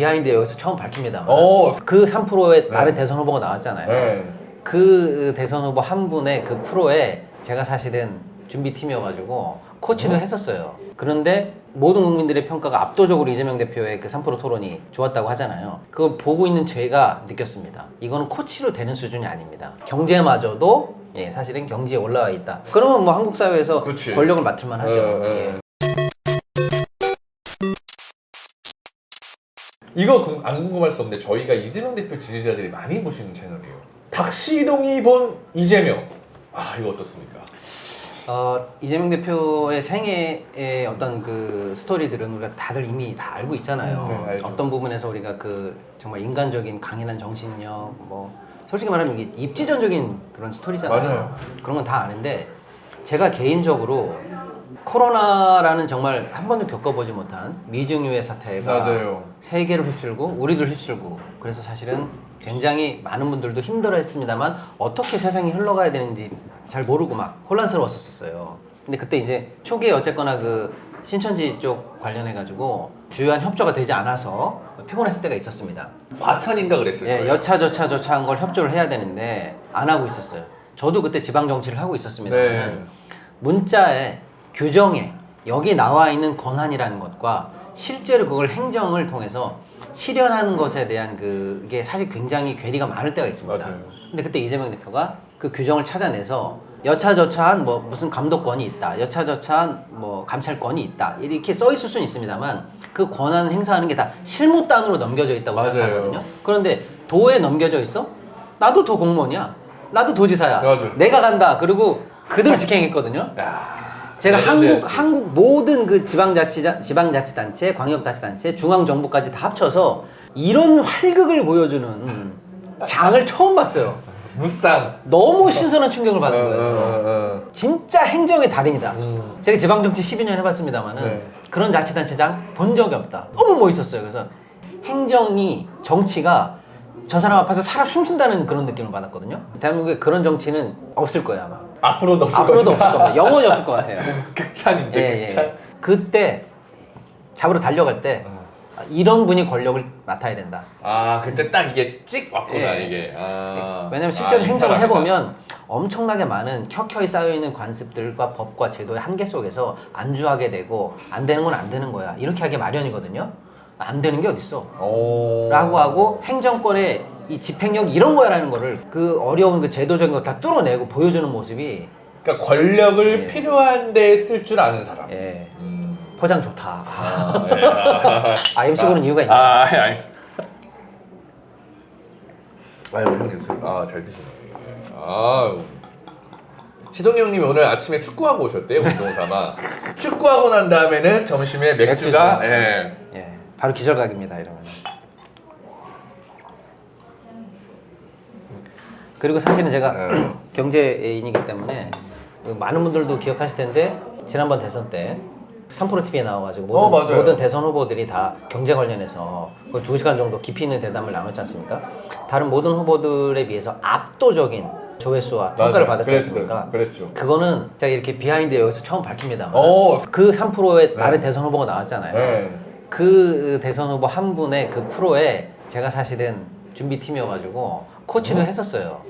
비하인드 여기서 처음 밝힙니다. 어. 그 3%의 네. 다른 대선 후보가 나왔잖아요. 네. 그 대선 후보 한 분의 그 프로에 제가 사실은 준비팀이어가지고 코치도 어? 했었어요. 그런데 모든 국민들의 평가가 압도적으로 이재명 대표의 그 3% 토론이 좋았다고 하잖아요. 그걸 보고 있는 제가 느꼈습니다. 이거는 코치로 되는 수준이 아닙니다. 경제마저도 예, 사실은 경지에 올라와 있다. 그러면 뭐 한국 사회에서 그치. 권력을 맡을 만 하죠. 어, 어. 예. 이거 궁- 안 궁금할 수 없는데 저희가 이재명 대표 지지자들이 많이 보시는 채널이에요. 박시동이 본 이재명. 아 이거 어떻습니까? 어, 이재명 대표의 생애의 어떤 그 스토리들은 우리가 다들 이미 다 알고 있잖아요. 네, 알죠. 어떤 부분에서 우리가 그 정말 인간적인 강인한 정신력, 뭐 솔직히 말하면 이게 입지전적인 그런 스토리잖아요. 맞아요. 그런 건 다 아는데 제가 개인적으로 코로나라는 정말 한 번도 겪어보지 못한 미증유의 사태가 맞아요. 세계를 휩쓸고 우리들 휩쓸고 그래서 사실은 굉장히 많은 분들도 힘들어했습니다만 어떻게 세상이 흘러가야 되는지 잘 모르고 막 혼란스러웠었어요. 근데 그때 이제 초기에 어쨌거나 그 신천지 쪽 관련해 가지고 주요한 협조가 되지 않아서 피곤했을 때가 있었습니다. 과천인가 그랬을 예, 거예요. 여차 저차 저차 한 걸 협조를 해야 되는데 안 하고 있었어요. 저도 그때 지방 정치를 하고 있었습니다. 네. 문자에 규정에 여기 나와 있는 권한이라는 것과 실제로 그걸 행정을 통해서 실현하는 것에 대한 그게 사실 굉장히 괴리가 많을 때가 있습니다. 맞아요. 근데 그때 이재명 대표가 그 규정을 찾아내서 여차저차한 뭐 무슨 감독권이 있다, 여차저차한 뭐 감찰권이 있다 이렇게 써 있을 수는 있습니다만 그 권한을 행사하는 게 다 실무단으로 넘겨져 있다고 맞아요. 생각하거든요. 그런데 도에 넘겨져 있어? 나도 도 공무원이야. 나도 도지사야. 맞아요. 내가 간다. 그리고 그대로 직행했거든요. 야. 제가 한국 레전드였지. 한국 모든 그 지방자치 지방자치단체, 광역자치단체, 중앙정부까지 다 합쳐서 이런 활극을 보여주는 장을 처음 봤어요. 무쌍. 너무 신선한 충격을 받은 어, 거예요. 어, 어, 진짜 행정의 달인이다. 음. 제가 지방정치 12년 해봤습니다만은 네. 그런 자치단체장 본 적이 없다. 너무 멋있었어요. 그래서 행정이 정치가 저 사람 앞에서 살아 숨쉰다는 그런 느낌을 받았거든요. 대한민국에 그런 정치는 없을 거예요 아마. 앞으로도 없을 앞으로도 없을. 겁니다. 영원히 없을 것 같아요. 극찬인데 예, 예, 극찬. 예. 그때 잡으러 달려갈 때 어. 아, 이런 분이 권력을 맡아야 된다. 아 그때 딱 이게 찍 왔구나 예. 이게. 아. 왜냐면 실제로 아, 이 행정을. 해보면 엄청나게 많은 켜켜이 쌓여있는 관습들과 법과 제도의 한계 속에서 안주하게 되고 안 되는 건 안 되는 거야. 이렇게 하기 마련이거든요. 안 되는 게 어딨어. 오. 라고 하고 행정권의 이 집행력 이런 거야라는 거를 그 어려운 그 제도적인 거 다 뚫어내고 보여주는 모습이 그러니까 권력을 예. 필요한 데쓸줄 아는 사람. 예, 음. 포장 좋다. 아, 예. 아, 아 MC 보는 이유가 있네. 아, 아니, 우리 형님 술, 아, 잘 드시네. 아, 시동이 형님이 오늘 아침에 축구하고 오셨대요, 운동 삼아. 축구하고 난 다음에는 점심에 맥주가, 맥주죠. 예. 예, 바로 기절각입니다 이러면. 그리고 사실은 제가 네. 경제인이기 때문에 그 많은 분들도 기억하실 텐데 지난번 대선 때 3프로 TV에 나와가지고 모든, 어, 맞아요. 모든 대선 후보들이 다 경제 관련해서 거의 2시간 정도 깊이 있는 대담을 나눴지 않습니까? 다른 모든 후보들에 비해서 압도적인 조회수와 평가를 맞아요. 받았지 그랬어요. 않습니까? 그랬죠. 그거는 제가 이렇게 비하인드 여기서 처음 밝힙니다만 어. 그 3%의 네. 다른 대선 후보가 나왔잖아요. 네. 그 대선 후보 한 분의 그 프로에 제가 사실은 준비팀이어가지고 코치도 어? 했었어요.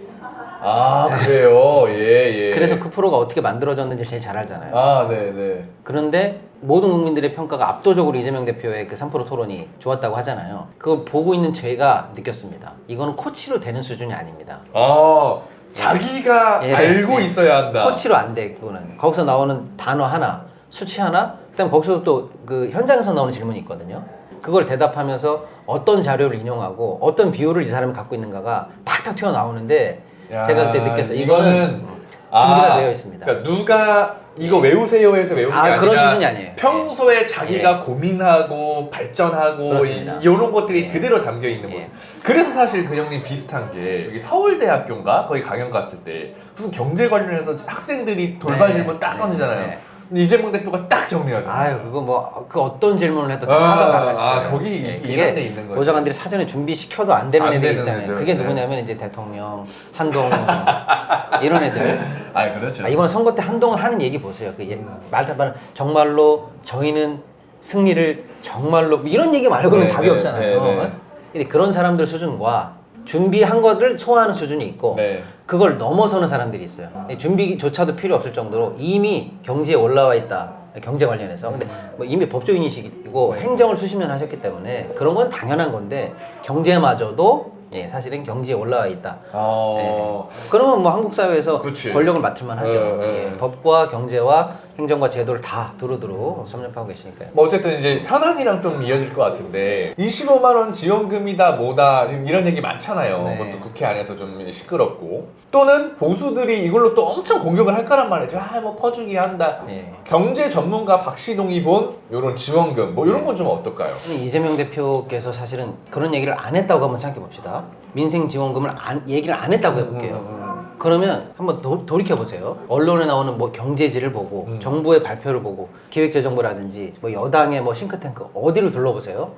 아, 그래요? 예, 예. 그래서 그 프로가 어떻게 만들어졌는지 제일 잘 알잖아요. 아, 네, 네. 그런데 모든 국민들의 평가가 압도적으로 이재명 대표의 그 3% 토론이 좋았다고 하잖아요. 그걸 보고 있는 제가 느꼈습니다. 이거는 코치로 되는 수준이 아닙니다. 아, 자기가 예, 알고 예. 있어야 한다. 코치로 안 돼, 그거는. 거기서 나오는 단어 하나, 수치 하나, 그다음 거기서 또 그 현장에서 나오는 질문이 있거든요. 그걸 대답하면서 어떤 자료를 인용하고 어떤 비율을 이 사람이 갖고 있는가가 탁탁 튀어나오는데 야, 제가 그때 느꼈어요. 이거는 이거는 준비가 되어 있습니다. 그러니까 누가 이거 외우세요 해서 외우는 아, 게 아니라 그런 수준이 아니에요. 평소에 자기가 예. 고민하고 발전하고 그렇습니다. 이, 이런 것들이 예. 그대로 담겨 있는 예. 모습. 그래서 사실 그 형님 비슷한 게 여기 서울대학교인가 거기 강연 갔을 때 무슨 경제 관련해서 학생들이 돌발 네. 질문 딱 네. 던지잖아요. 네. 이재명 대표가 딱 정리하잖아요. 아유 그거 뭐 그 어떤 질문을 해도 아, 다 나가시고 아, 거기 이런 데 있는 거죠. 보좌관들이 사전에 준비 시켜도 안 되는 안 애들 되는 있잖아요. 애들. 그게 네. 누구냐면 이제 대통령, 한동훈 이런 애들. 아, 그렇죠. 아, 이번 선거 때 한동훈 하는 얘기 보세요. 그 예, 말하자면 정말로 저희는 승리를 정말로 뭐 이런 얘기 말고는 네, 답이 네, 없잖아요. 네, 네. 근데 그런 사람들 수준과 준비한 것을 소화하는 수준이 있고 네. 그걸 넘어서는 사람들이 있어요. 준비조차도 필요 없을 정도로 이미 경지에 올라와 있다. 경제 관련해서. 근데 뭐 이미 법조인이시고 행정을 수십 년 하셨기 때문에 그런 건 당연한 건데 경제마저도 예, 사실은 경지에 올라와 있다. 어... 그러면 뭐 한국 사회에서 그치. 권력을 맡을 만 하죠. 예, 예. 예, 법과 경제와 행정과 제도를 다 두루두루 섭렵하고 계시니까요. 뭐 어쨌든 이제 현안이랑 좀 이어질 것 같은데 25만 원 지원금이다 뭐다 지금 이런 얘기 많잖아요. 네. 그것도 국회 안에서 좀 시끄럽고 또는 보수들이 이걸로 또 엄청 공격을 할 거란 말이죠. 아뭐 퍼주기 한다. 예. 경제 전문가 박시동이 본 이런 지원금 뭐 이런 건 좀 어떨까요? 이재명 대표께서 사실은 그런 얘기를 안 했다고 한번 생각해 봅시다. 민생 지원금을 안, 얘기를 안 했다고 해볼게요. 음, 그러면 한번 도, 돌이켜 보세요. 언론에 나오는 뭐 경제지를 보고 음. 정부의 발표를 보고 기획재정부라든지 뭐 여당의 뭐 싱크탱크 어디를 둘러보세요.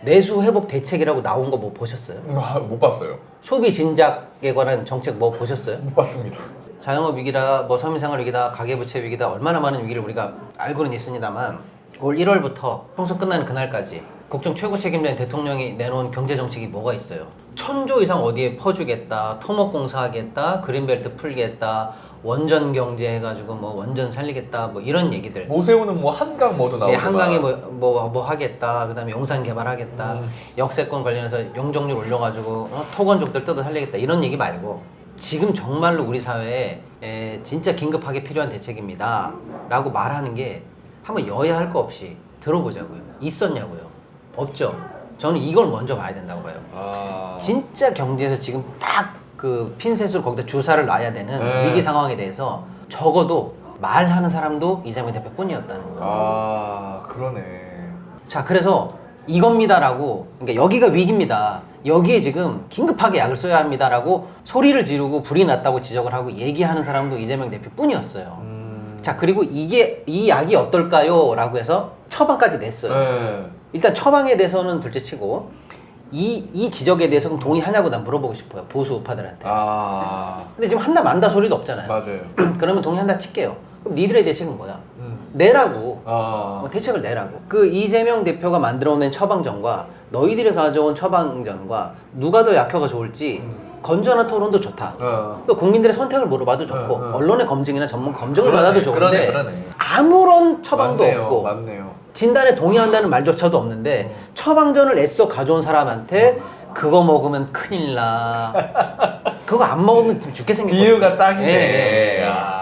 내수 회복 대책이라고 나온 거 뭐 보셨어요? 음. 아, 못 봤어요. 소비 진작에 관한 정책 뭐 보셨어요? 못 봤습니다. 자영업 위기다, 뭐 서민생활 위기다, 가계부채 위기다 얼마나 많은 위기를 우리가 알고는 있습니다만 올 1월부터 총선 끝나는 그날까지 국정 최고 책임자인 대통령이 내놓은 경제 정책이 뭐가 있어요? 천조 이상 어디에 퍼주겠다, 토목 공사 하겠다, 그린벨트 풀겠다, 원전 경제 해가지고 뭐 원전 살리겠다, 뭐 이런 얘기들. 모세우는 뭐 한강 뭐도 나오고 네, 한강에 뭐, 뭐, 뭐 하겠다, 그 다음에 용산 개발하겠다, 음. 역세권 관련해서 용적률 올려가지고 어, 토건족들 뜯어 살리겠다 이런 얘기 말고 지금 정말로 우리 사회에 에, 진짜 긴급하게 필요한 대책입니다. 라고 말하는 게 한번 여야 할 거 없이 들어보자고요. 있었냐고요. 없죠. 저는 이걸 먼저 봐야 된다고 봐요. 아... 진짜 경제에서 지금 딱 그 핀셋으로 거기다 주사를 놔야 되는 네. 위기 상황에 대해서 적어도 말하는 사람도 이재명 대표뿐이었다는 거예요. 아 그러네. 자, 그래서 이겁니다라고, 그러니까 여기가 위기입니다. 여기에 지금 긴급하게 약을 써야 합니다라고 소리를 지르고 불이 났다고 지적을 하고 얘기하는 사람도 이재명 대표뿐이었어요. 음... 자, 그리고 이게 이 약이 어떨까요? 라고 해서 처방까지 냈어요. 네. 일단 처방에 대해서는 둘째치고 이, 이 지적에 대해서 그럼 동의하냐고 난 물어보고 싶어요. 보수 우파들한테. 아 근데 지금 한다 만다 소리도 없잖아요. 맞아요. 그러면 동의한다 칠게요. 그럼 니들의 대책은 뭐야? 음. 내라고. 아뭐 대책을 내라고. 그 이재명 대표가 만들어낸 처방전과 너희들이 가져온 처방전과 누가 더 약효가 좋을지 음. 건전한 토론도 좋다. 어. 또 국민들의 선택을 물어봐도 좋고 어, 어. 언론의 검증이나 전문 검증을 그러네, 받아도 좋은데 그러네, 그러네. 아무런 처방도 맞네요, 없고 맞네요. 진단에 동의한다는 말조차도 없는데 어. 처방전을 애써 가져온 사람한테 그거 먹으면 큰일 나. 그거 안 먹으면 지금 죽게 생겼거든. 비유가 딱이네. 예, 예, 예. 아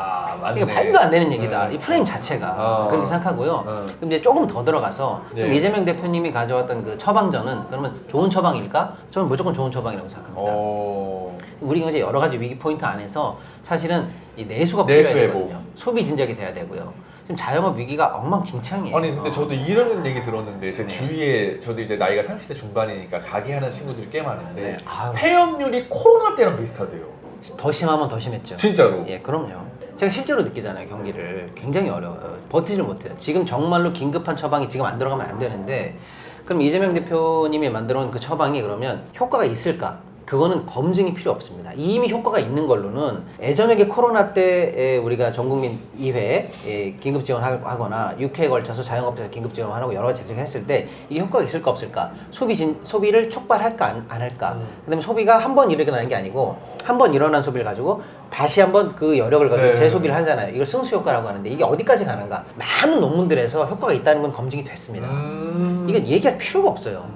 맞네. 이게 말도 안 되는 얘기다. 네. 이 프레임 자체가 어. 그렇게 생각하고요. 어. 그럼 이제 조금 더 들어가서 그럼 예. 이재명 대표님이 가져왔던 그 처방전은 그러면 좋은 처방일까? 저는 무조건 좋은 처방이라고 생각합니다. 어. 우리가 이제 여러 가지 위기 포인트 안에서 사실은 이 내수가 내수 필요해야 회복. 되거든요. 소비 진작이 돼야 되고요. 지금 자영업 위기가 엉망진창이에요. 아니 근데 저도 이런 얘기 들었는데 제 네. 주위에 저도 이제 나이가 30대 중반이니까 가게 하는 친구들이 꽤 많은데 네. 아유. 폐업률이 코로나 때랑 비슷하대요. 더 심하면 더 심했죠. 진짜로. 예, 그럼요. 제가 실제로 느끼잖아요, 경기를. 굉장히 어려워요. 버티질 못해요. 지금 정말로 긴급한 처방이 지금 안 들어가면 안 되는데, 그럼 이재명 대표님이 만들어 놓은 그 처방이 그러면 효과가 있을까? 그거는 검증이 필요 없습니다. 이미 효과가 있는 걸로는 예전에 코로나 때 우리가 전국민 2회 긴급 지원하거나 6회에 걸쳐서 자영업자 긴급 지원하고 여러 가지 제정을 했을 때 이게 효과가 있을까 없을까? 소비 진, 소비를 촉발할까 안, 안 할까? 음. 그다음에 소비가 한 번 일어나는 게 아니고 한 번 일어난 소비를 가지고 다시 한번 그 여력을 가지고 네. 재소비를 하잖아요. 이걸 승수 효과라고 하는데 이게 어디까지 가는가? 많은 논문들에서 효과가 있다는 건 검증이 됐습니다. 음. 이건 얘기할 필요가 없어요.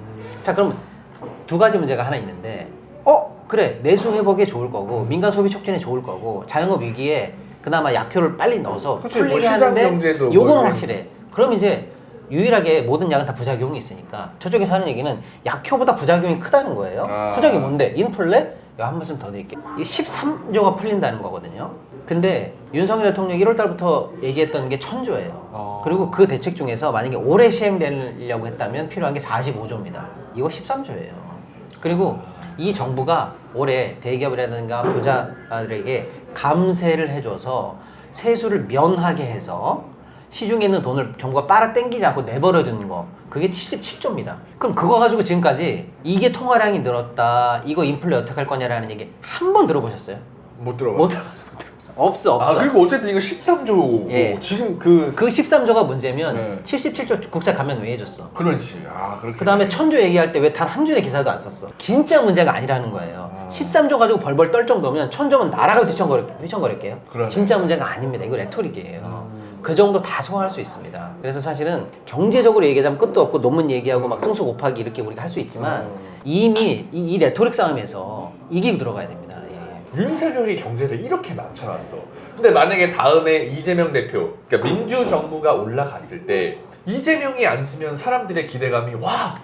자, 그럼 두 가지 문제가 하나 있는데, 어, 그래, 내수 회복에 좋을 거고, 민간 소비 촉진에 좋을 거고, 자영업 위기에 그나마 약효를 빨리 넣어서 그치, 풀리게 뭐 시장 하는데, 경제도 요거는 뭐 확실해. 그럼 이제 유일하게 모든 약은 다 부작용이 있으니까 저쪽에서 하는 얘기는 약효보다 부작용이 크다는 거예요. 아. 부작용이 뭔데? 인플레? 이거 한 말씀 더 드릴게요. 이 13조가 풀린다는 거거든요. 근데 윤석열 대통령이 1월 달부터 얘기했던 게 천조예요. 어. 그리고 그 대책 중에서 만약에 올해 시행되려고 했다면 필요한 게 45조입니다. 이거 13조예요. 그리고 이 정부가 올해 대기업이라든가 부자들에게 감세를 해줘서 세수를 면하게 해서 시중에 있는 돈을 정부가 빨아 당기지 않고 내버려 두는 거 그게 77조입니다. 그럼 그거 가지고 지금까지 이게 통화량이 늘었다 이거 인플레 어떻게 할 거냐라는 얘기 한 번 들어보셨어요? 못 들어봤어. 못 들어봤어, 못 들어봤어. 없어 없어. 아 그리고 어쨌든 이거 13조 예. 지금 그 그 13조가 문제면 네. 77조 국채 감면 왜 해줬어? 그런지 아 그렇게 그 다음에 천조 얘기할 때 왜 단 한 줄의 기사도 안 썼어? 진짜 문제가 아니라는 거예요. 아. 13조 가지고 벌벌 떨 정도면 천조면 나라가 휘청거릴, 휘청거릴게요. 그러네. 진짜 문제가 아닙니다. 이거 레토릭이에요. 음. 그 정도 다 소화할 수 있습니다. 그래서 사실은 경제적으로 얘기하자면 끝도 없고 논문 얘기하고 막 승수 곱하기 이렇게 우리가 할 수 있지만 음. 이미 이, 이 레토릭 싸움에서 이기고 들어가야 됩니다. 예. 윤석열이 경제를 이렇게 망쳐놨어. 근데 만약에 다음에 이재명 대표, 그러니까 민주 정부가 올라갔을 때 이재명이 앉으면 사람들의 기대감이 와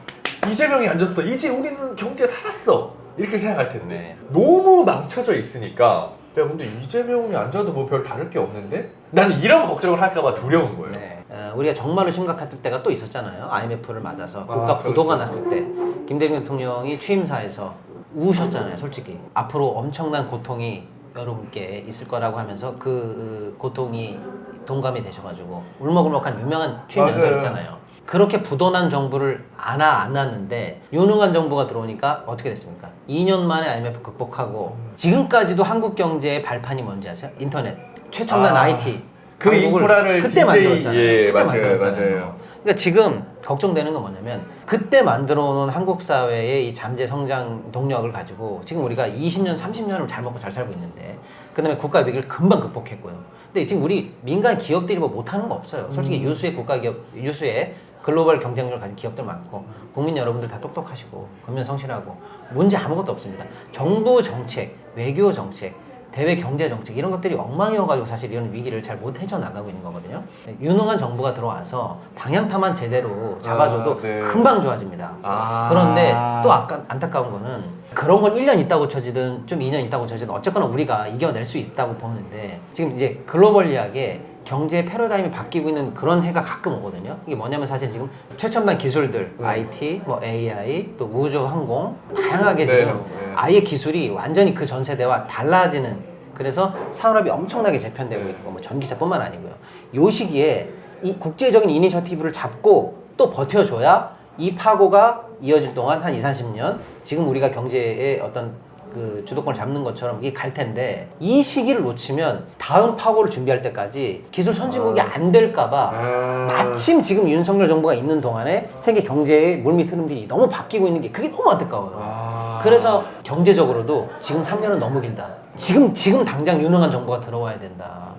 이재명이 앉았어. 이제 우리는 경제 살았어. 이렇게 생각할 텐데 네. 너무 망쳐져 있으니까 야 근데 이재명이 앉아도 뭐 별 다를 게 없는데? 나는 이런 걱정을 할까봐 두려운 거예요. 네. 어, 우리가 정말로 심각했을 때가 또 있었잖아요. IMF를 맞아서 아, 국가 부도가 그랬어요. 났을 때 김대중 대통령이 취임사에서 우셨잖아요. 솔직히 앞으로 엄청난 고통이 여러분께 있을 거라고 하면서 그 어, 고통이 동감이 되셔가지고 울먹울먹한 유명한 취임 맞아요. 연설 있잖아요. 그렇게 부도난 정부를 안아 안았는데 유능한 정부가 들어오니까 어떻게 됐습니까? 2년 만에 IMF 극복하고 음. 지금까지도 한국 경제의 발판이 뭔지 아세요? 인터넷 최첨단 아, IT 그 인프라를 그때 DJ 만들었잖아요. 예, 그때 맞아요, 만들었잖아요. 맞아요. 그러니까 지금 걱정되는 건 뭐냐면 그때 만들어 놓은 한국 사회의 이 잠재 성장 동력을 가지고 지금 우리가 20년, 30년을 잘 먹고 잘 살고 있는데 그다음에 국가 위기를 금방 극복했고요. 근데 지금 우리 민간 기업들이 뭐 못하는 거 없어요. 솔직히 음. 유수의 국가 기업, 유수의 글로벌 경쟁력을 가진 기업들 많고 국민 여러분들 다 똑똑하시고 근면 성실하고 문제 아무것도 없습니다. 정부 정책, 외교 정책, 대외 경제 정책 이런 것들이 엉망이어가지고 사실 이런 위기를 잘 못 헤쳐 나가고 있는 거거든요. 유능한 정부가 들어와서 방향타만 제대로 잡아줘도 아, 네. 금방 좋아집니다. 아. 그런데 또 아까 안타까운 거는 그런 걸 1년 있다고 쳐지든 좀 2년 있다고 쳐지든 어쨌거나 우리가 이겨낼 수 있다고 보는데 지금 이제 글로벌리하게 경제 패러다임이 바뀌고 있는 그런 해가 가끔 오거든요. 이게 뭐냐면 사실 지금 최첨단 기술들, 네. IT, 뭐 AI, 또 우주 항공 다양하게 네, 지금 네. 아예 기술이 완전히 그 전 세대와 달라지는 그래서 산업이 엄청나게 재편되고 있고 뭐 전기차뿐만 아니고요. 요 시기에 이 국제적인 이니셔티브를 잡고 또 버텨줘야 이 파고가 이어질 동안 한 2, 30년 지금 우리가 경제의 어떤 그 주도권을 잡는 것처럼 이게 갈 텐데 이 시기를 놓치면 다음 파고를 준비할 때까지 기술 선진국이 아. 안 될까봐 아. 마침 지금 윤석열 정부가 있는 동안에 세계 경제의 물밑 흐름들이 너무 바뀌고 있는 게 그게 너무 안타까워요. 아. 그래서 경제적으로도 지금 3년은 너무 길다. 지금 지금 당장 유능한 정부가 들어와야 된다.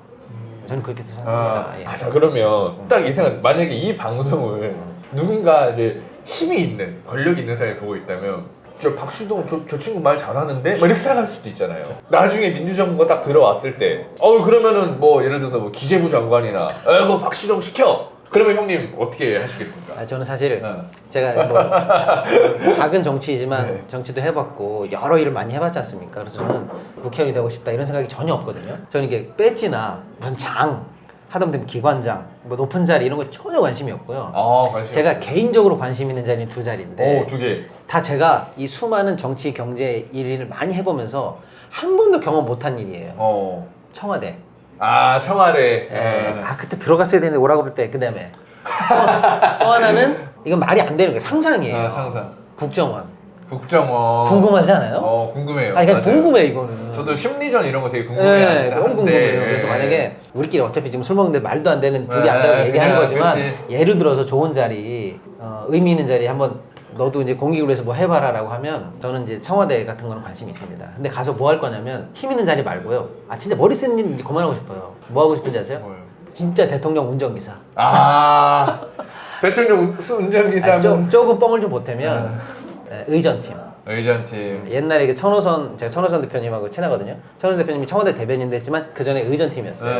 저는 그렇게 아, 생각합니다. 예. 아, 자 그러면 딱 이 생각 만약에 이 방송을 누군가 이제 힘이 있는 권력 있는 사람이 보고 있다면 저 박수동 저, 저 친구 말 잘하는데 막 이렇게 생각할 수도 있잖아요. 나중에 민주정부가 딱 들어왔을 때, 어 그러면은 뭐 예를 들어서 뭐 기재부 장관이나, 어뭐 박수동 시켜. 그러면 형님 어떻게 하시겠습니까? 아, 저는 사실 어. 제가 뭐 작은 정치이지만 네. 정치도 해봤고 여러 일을 많이 해봤지 않습니까? 그래서 저는 국회의원이 되고 싶다 이런 생각이 전혀 없거든요. 저는 이게 배지나 무슨 장 하다못해 기관장 뭐 높은 자리 이런 거 전혀 관심이 없고요. 아 관심. 제가 개인적으로 관심 있는 자리는 두 자리인데 어두 개. 다 제가 이 수많은 정치 경제 일을 많이 해보면서 한 번도 경험 못한 일이에요. 어. 청와대. 아 청와대. 예. 예. 아 그때 들어갔어야 되는데 오라고 그럴 때 그다음에 또, 또 하나는 이건 말이 안 되는 게 상상이에요. 아, 상상. 국정원. 국정원. 궁금하지 않아요? 어 궁금해요. 아니 그냥 맞아요. 궁금해 이거는. 저도 심리전 이런 거 되게 예, 궁금해요. 너무 궁금해요. 그래서 만약에 우리끼리 어차피 지금 술 먹는데 말도 안 되는 둘이 네, 앉아서 얘기하는 그냥, 거지만 그치. 예를 들어서 좋은 자리, 어, 의미 있는 자리 한번 너도 이제 공익을 위해서 뭐 해봐라라고 하면 저는 이제 청와대 같은 거는 관심이 있습니다. 근데 가서 뭐 할 거냐면 힘 있는 자리 말고요. 아 진짜 머리 쓰는 일 이제 그만하고 싶어요. 뭐 하고 싶은지 아세요? 뭐요? 진짜 대통령 운전기사. 아 대통령 운- 수- 운전기사 아니, 좀, 하면 조금 뻥을 좀 보태면 예, 의전팀. 의전팀. 옛날에 그 천호선 제가 천호선 대표님하고 친하거든요. 천호선 대표님이 청와대 대변인도 했지만 그 전에 의전팀이었어요. 네.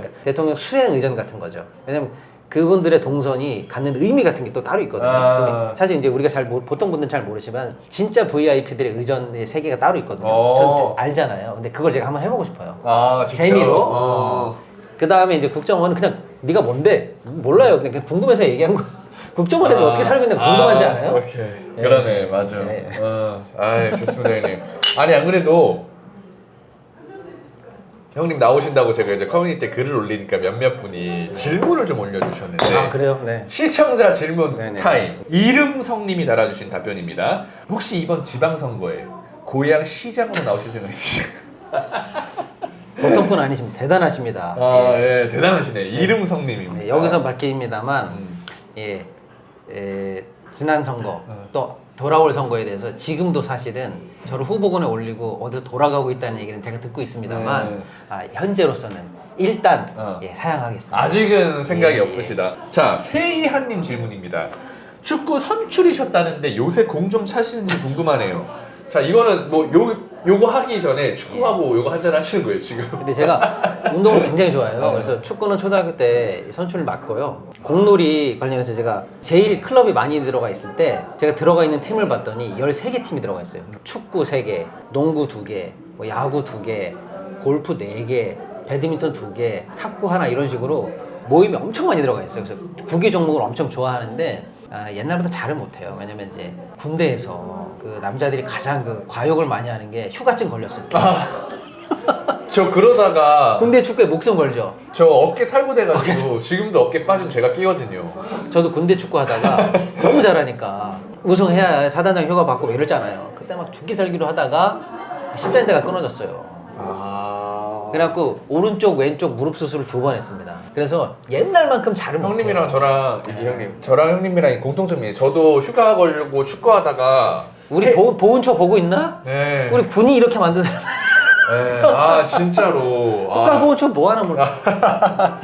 그러니까 대통령 수행 의전 같은 거죠. 왜냐면 그분들의 동선이 갖는 의미 같은 게 또 따로 있거든요. 아. 사실 이제 우리가 잘 모르, 보통 분들은 잘 모르지만 진짜 VIP들의 의전의 세계가 따로 있거든요. 어. 저는 알잖아요. 근데 그걸 제가 한번 해보고 싶어요. 아? 재미로. 어. 그 다음에 이제 국정원은 그냥 네가 뭔데 몰라요. 그냥, 궁금해서 얘기한 거. 국정원에서 아. 어떻게 살고 있는지 궁금하지 아, 않아요? 오케이. 예. 그러네 맞아. 예, 예. 어. 아 좋습니다 형님. 아니 안 그래도 형님 나오신다고 제가 이제 커뮤니티에 글을 올리니까 몇몇 분이 질문을 좀 올려주셨는데 아 그래요? 네. 시청자 질문 네네. 타임 이름성님이 달아주신 답변입니다. 혹시 이번 지방선거에 고향 시장으로 나오실 생각 있으신가요? 보통 분 아니십니다. 대단하십니다. 아, 예. 예, 대단하시네. 이름성님입니다. 네, 여기서 밝힙니다만 음. 예, 예, 지난 선거 어. 또 돌아올 선거에 대해서 지금도 사실은 저를 후보군에 올리고 어디서 돌아가고 있다는 얘기는 제가 듣고 있습니다만 네. 아, 현재로서는 일단 어. 예, 사양하겠습니다. 아직은 생각이 예, 예. 없으시다. 자, 세이한님 질문입니다. 축구 선출이셨다는데 요새 공 좀 차시는지 궁금하네요. 자, 이거는 뭐 요, 요거 하기 전에 축구하고 요거 한잔 하시는 거예요, 지금. 근데 제가 운동을 굉장히 좋아해요. 어. 그래서 축구는 초등학교 때 선출을 맡고요. 공놀이 관련해서 제가 제일 클럽이 많이 들어가 있을 때 제가 들어가 있는 팀을 봤더니 13개 팀이 들어가 있어요. 축구 3개, 농구 2개, 뭐 야구 2개, 골프 4개, 배드민턴 2개, 탁구 하나 이런 식으로 모임이 엄청 많이 들어가 있어요. 그래서 구기 종목을 엄청 좋아하는데 아, 옛날보다 잘을 못해요. 왜냐면 이제 군대에서 그 남자들이 가장 그 과욕을 많이 하는 게 휴가증 걸렸을 때. 저 그러다가 군대 축구에 목숨 걸죠. 저 어깨 탈구돼가지고 지금도 어깨 빠지면 제가 끼거든요. 저도 군대 축구 하다가 너무 잘하니까 우승해야 사단장 휴가 받고 이랬잖아요. 그때 막 죽기 살기로 하다가 십자인대가 끊어졌어요. 아. 그래갖고 오른쪽 왼쪽 무릎 수술을 두 번 했습니다. 그래서 옛날만큼 잘은 못해요. 형님이랑 저랑 이게 형님, 저랑 형님이랑 이 공통점이 저도 휴가 걸고 축구하다가 우리 보, 보은처 보고 있나? 네. 우리 군이 이렇게 만든 사람 네. 아 진짜로. 국가 아, 뭐 하나 몰라.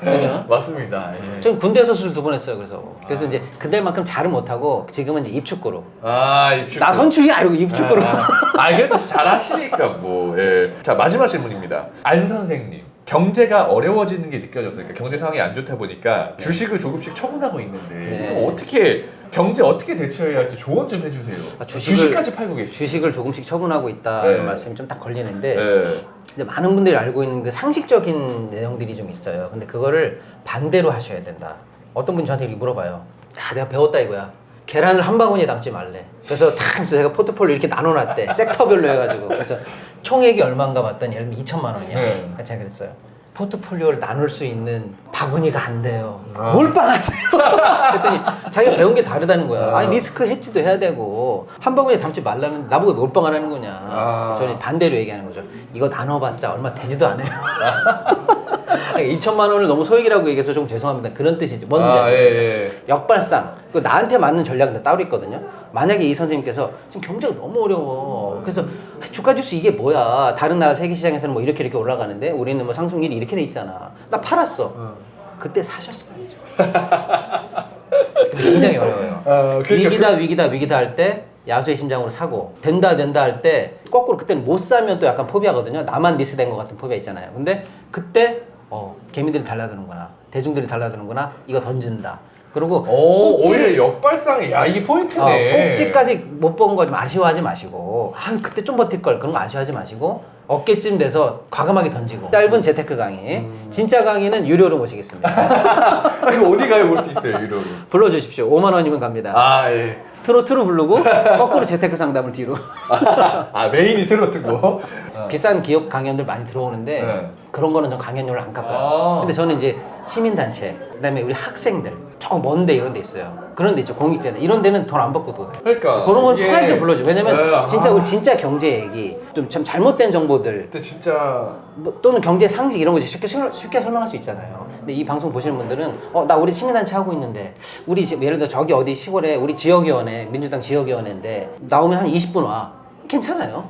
그죠? 맞습니다. 예. 전 군대에서 수술 두 번 했어요. 그래서 그래서 이제 그때만큼 잘은 못하고 지금은 이제 입축구로. 아 입축구. 나 선출이 아니고 입축구로. 아, 아 그래도 잘하시니까 뭐. 예. 자 마지막 질문입니다. 안 선생님. 경제가 어려워지는 게 느껴졌어요. 그러니까 경제 상황이 안 좋다 보니까 주식을 조금씩 처분하고 있는데 네. 이거 어떻게 경제 어떻게 대처해야 할지 조언 좀 해주세요. 아, 주식을- 주식까지 팔고 계시죠. 주식을 조금씩 처분하고 있다는 네. 말씀이 좀 딱 걸리는데 네. 근데 많은 분들이 알고 있는 그 상식적인 내용들이 좀 있어요. 근데 그거를 반대로 하셔야 된다. 어떤 분이 저한테 이렇게 물어봐요. 야, 내가 배웠다 이거야. 계란을 한 바구니에 담지 말래. 그래서 탁 하면서 제가 포트폴리오 이렇게 나눠놨대. 섹터별로 해가지고. 그래서 총액이 얼마인가 봤더니 예를 들면 2천만 원이야. 네. 그래서 제가 그랬어요. 포트폴리오를 나눌 수 있는 바구니가 안 돼요. 아. 몰빵하세요. 그랬더니 자기가 배운 게 다르다는 거야. 아. 아니 리스크 해지도 해야 되고 한 바구니에 담지 말라는 나보고 몰빵하라는 거냐. 아. 저는 반대로 얘기하는 거죠. 이거 나눠봤자 얼마 되지도 않아요. 2천만 원을 너무 소액이라고 얘기해서 좀 죄송합니다. 그런 뜻이죠. 뭔 아, 예? 예. 역발상. 그 나한테 맞는 전략은 따로 있거든요. 만약에 이 선생님께서 지금 경제가 너무 어려워. 그래서 아, 주가 지수 이게 뭐야? 다른 나라 세계 시장에서는 뭐 이렇게 이렇게 올라가는데 우리는 뭐 상승률이 이렇게 돼 있잖아. 나 팔았어. 어. 그때 사셨어야죠. 굉장히 어려워요. 아, 그러니까 위기다 위기다 위기다 할 때 야수의 심장으로 사고 된다 된다 할 때 거꾸로 그때는 못 사면 또 약간 포비하거든요. 나만 리스된 것 같은 포비아 있잖아요. 근데 그때 어 개미들이 달라드는구나 대중들이 달라드는구나 이거 던진다. 그리고 오, 오히려 역발상이 야 이게 어, 포인트네. 꼭지까지 못 본 거 좀 아쉬워하지 마시고 아 그때 좀 버틸 걸 그런 거 아쉬워하지 마시고 어깨쯤 돼서 과감하게 던지고 짧은 재테크 강의 음. 진짜 강의는 유료로 모시겠습니다 아, 이거 어디 가요 볼 수 있어요 유료로. 불러주십시오 5만 원이면 갑니다 아 예. 트로트로 부르고 거꾸로 재테크 상담을 뒤로 아 메인이 트로트고. 비싼 기업 강연들 많이 들어오는데 네. 그런 거는 전 강연료를 안 깎아요. 아. 근데 저는 이제 시민단체, 그다음에 우리 학생들, 저 먼데 이런 데 있어요. 그런 데 있죠. 공익제들. 이런 데는 돈 안 받고 도 그러니까 그런 건 이게- 편하게 좀 불러줘. 왜냐면 네, 진짜 아. 우리 진짜 경제 얘기, 좀 참 잘못된 정보들 그때 진짜 뭐 또는 경제 상식 이런 거 이제 쉽게 설- 쉽게 설명할 수 있잖아요. 근데 이 방송 보시는 분들은 어 나 우리 시민단체 하고 있는데 우리 지- 예를 들어 저기 어디 시골에 우리 지역위원회 민주당 지역위원회인데 나오면 한 20분 와 괜찮아요.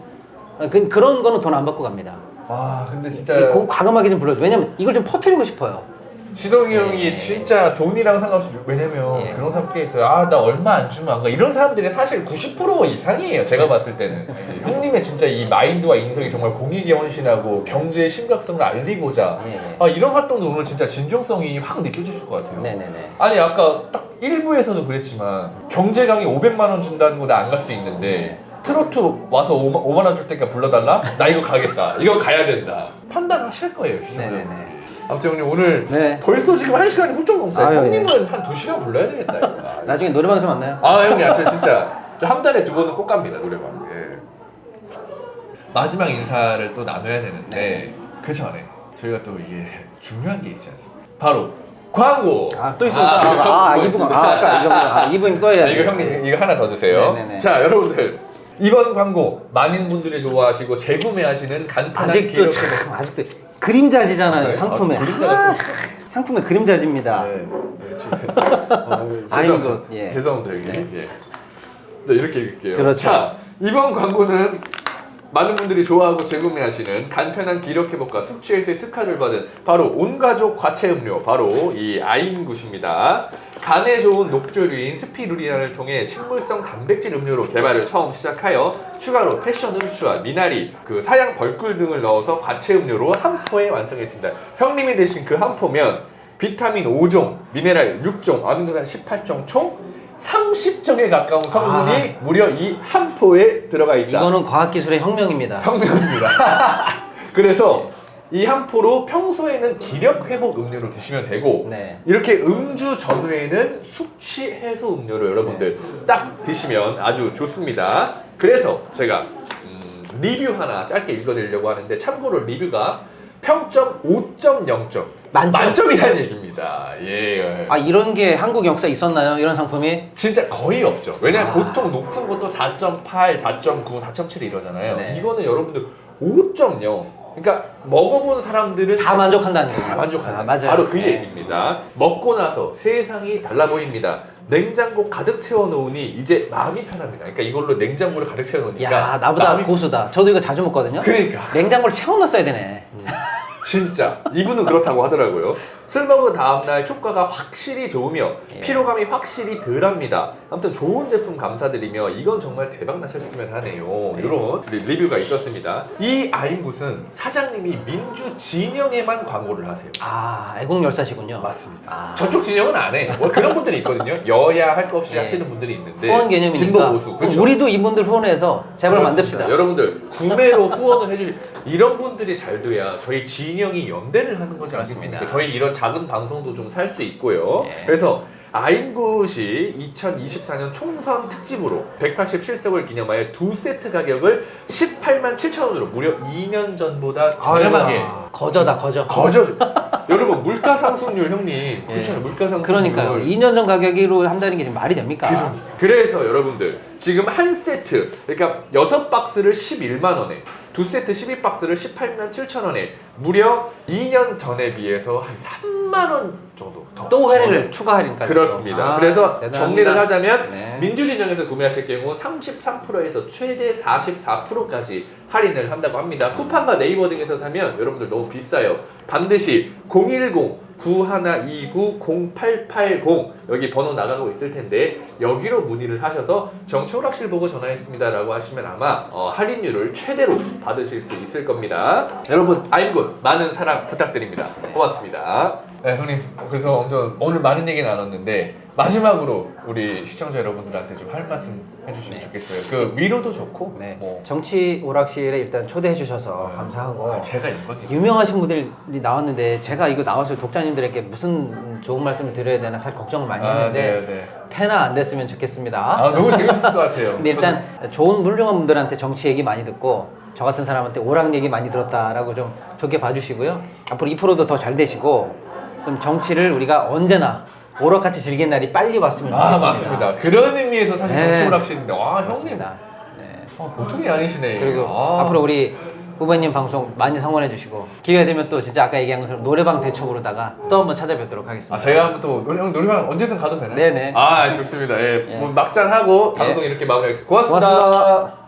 어, 그, 그런 거는 돈 안 받고 갑니다. 아 근데 진짜 그 과감하게 좀 불러줘. 왜냐면 이걸 좀 퍼뜨리고 싶어요. 시동이 형이 예. 진짜 돈이랑 상관없이 왜냐면 예. 그런 사람 꽤 있어요. 아 나 얼마 안 주면 안 가. 이런 사람들이 사실 90% 이상이에요. 제가 봤을 때는 형님의 진짜 이 마인드와 인성이 정말 공익에 헌신하고 경제의 심각성을 알리고자 예, 예. 아 이런 활동도 오늘 진짜 진정성이 확 느껴지실 것 같아요. 네네네. 아니 아까 딱 1부에서도 그랬지만 경제 강의 500만 원 준다는 거 나 안 갈 수 있는데 트로트 와서 5만, 5만 원 줄 테니까 불러달라? 나 이거 가겠다. 이거 가야 된다. 판단하실 거예요. 네네네. 아무튼 형님 오늘 네. 벌써 지금 한 시간이 훌쩍 넘었어요. 아유, 형님은 한 두 시간 불러야 되겠다. 이거. 나중에 노래방에서 만나요. 아 형님, 저 진짜 저 한 달에 두 번은 꼭 갑니다 노래방. 예. 마지막 인사를 또 나눠야 되는데 그 전에 저희가 또 이게 중요한 게 있지 않습니까? 바로 광고. 아 또 있습니까? 아, 아, 이분 있습니다. 아, 아까 이거 아, 이분 또 해야 아, 돼. 이거 형님 이거 하나 더 드세요. 네네네. 자 여러분들 이번 광고 많은 분들이 좋아하시고 재구매하시는 간편한 아직도 참. 아직도 그림자지잖아요 네. 상품에. 아, 또- 상품에 그림자지입니다. 네. 네, 지금- 어, 아이고, 죄송- 예. 죄송합니다. 여기. 네. 예. 네, 이렇게 읽을게요. 그렇죠. 자, 이번 광고는 많은 분들이 좋아하고 재구매하시는 간편한 기력 회복과 숙취 해소에 특화를 받은 바로 온가족 과채 음료 바로 이 아임굿입니다. 간에 좋은 녹조류인 스피루리나를 통해 식물성 단백질 음료로 개발을 처음 시작하여 추가로 패션 흡수와 미나리, 그 사양 벌꿀 등을 넣어서 과채 음료로 한 포에 완성했습니다. 형님이 드신 그 한 포면 비타민 5종, 미네랄 6종, 아미노산 18종 총 30종에 가까운 성분이 무려 이 한 포에 들어가 있다. 이거는 과학기술의 혁명입니다. 평소입니다. 그래서 이 한 포로 평소에는 기력 회복 음료로 드시면 되고 네. 이렇게 음주 전후에는 숙취 해소 음료를 여러분들 딱 드시면 아주 좋습니다. 그래서 제가 음, 리뷰 하나 짧게 읽어드리려고 하는데 참고로 리뷰가 평점 5.0점 만점. 만점 이라는 얘기입니다. 예. 아 이런 게 한국 역사 있었나요? 이런 상품이? 진짜 거의 없죠. 왜냐면 아. 보통 높은 것도 4.8, 4.9, 4.7 이러잖아요. 네. 이거는 여러분들 5.0. 그러니까 먹어본 사람들은 다 만족한다는 거죠. 다 만족한다. 아, 맞아요. 바로 그 네. 얘기입니다. 먹고 나서 세상이 달라 보입니다. 냉장고 가득 채워 놓으니 이제 마음이 편합니다. 그러니까 이걸로 냉장고를 가득 채워 놓으니까 야 나보다 마음이- 고수다. 저도 이거 자주 먹거든요. 그러니까 냉장고를 채워넣었어야 되네. 진짜 이분은 그렇다고 하더라고요. 술 먹은 다음날 효과가 확실히 좋으며 예. 피로감이 확실히 덜합니다. 아무튼 좋은 제품 감사드리며 이건 정말 대박 나셨으면 하네요. 이런 리뷰가 있었습니다. 이 아임굿은 사장님이 민주 진영에만 광고를 하세요. 아 애국열사시군요. 맞습니다. 아. 저쪽 진영은 안 해. 뭐 그런 분들이 있거든요. 여야 할것 없이 예. 하시는 분들이 있는데 후원 개념이니까 진보 보수. 그렇죠. 우리도 이분들 후원해서 제발 그렇습니다. 만듭시다. 여러분들 구매로 후원을 해주시 이런 분들이 잘 돼야 저희 진영이 연대를 하는 거지 않습니까? 그렇습니다. 저희 이런 작은 방송도 좀 살 수 있고요. 예. 그래서 아임굿이 2024년 총선 특집으로 187석을 기념하여 두 세트 가격을 18만 7천 원으로 무려 2년 전보다 저렴하게. 거저다 거저. 거저. 여러분 물가 상승률 형님 그렇잖아요. 물가 상승률. 예. 그러니까요. 2년 전 가격으로 한다는 게 지금 말이 됩니까? 그래서 여러분들 지금 한 세트 그러니까 여섯 박스를 11만 원에 두 세트 12박스를 18만 7천 원에 무려 2년 전에 비해서 한 3만 원 더 또 할인을. 추가 할인까지. 그렇습니다. 아, 그래서 대단합니다. 정리를 하자면 네. 민주진영에서 구매하실 경우 33%에서 최대 44%까지 할인을 한다고 합니다. 쿠팡과 네이버 등에서 사면 여러분들 너무 비싸요. 반드시 010-9129-0880 여기 번호 나가고 있을 텐데 여기로 문의를 하셔서 정치오락실 보고 전화했습니다 라고 하시면 아마 어, 할인율을 최대로 받으실 수 있을 겁니다. 여러분 아임굿 많은 사랑 부탁드립니다. 고맙습니다. 네 형님 그래서 아무튼 오늘 많은 얘기 나눴는데 마지막으로 우리 시청자 여러분들한테 좀 할 말씀 해주시면 좋겠어요. 그 위로도 좋고 네. 뭐 정치 오락실에 일단 초대해 주셔서 아, 감사하고 아, 제가 영광이죠. 유명하신 분들이 나왔는데 제가 이거 나와서 독자님들에게 무슨 좋은 말씀을 드려야 되나 사실 걱정을 많이 했는데 네, 네. 패나 안 됐으면 좋겠습니다. 아 너무 재밌을 것 같아요. 근데 일단 좋은 훌륭한 분들한테 정치 얘기 많이 듣고 저 같은 사람한테 오락 얘기 많이 들었다라고 좀 좋게 봐주시고요. 앞으로 이 프로도 더 잘 되시고 좀 정치를 우리가 언제나 오락같이 즐긴 날이 빨리 왔으면 아 좋겠습니다. 맞습니다. 그런 의미에서 사실 네. 정치 오락실인데 와 형님 맞습니다. 네. 어, 보통이 아니시네. 그리고 아. 앞으로 우리 후보님 방송 많이 성원해 주시고 기회 되면 또 진짜 아까 얘기한 것처럼 노래방 대첩으로다가 또 한번 찾아뵙도록 하겠습니다. 아 제가 한번 또 노래 형 노래방 언제든 가도 되나요? 네네. 아 좋습니다. 예, 예. 뭐 막장 하고 예. 방송 이렇게 마무리하겠습니다. 고맙습니다. 고맙습니다.